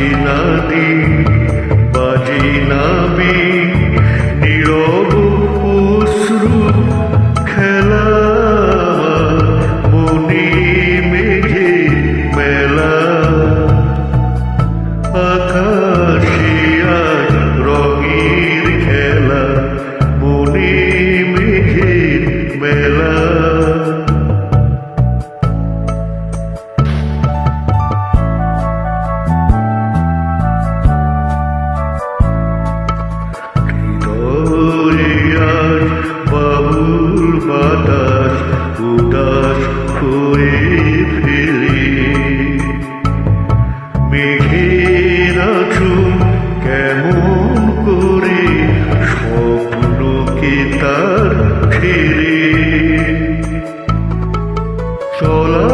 আসি না দিন বাজে না 说了。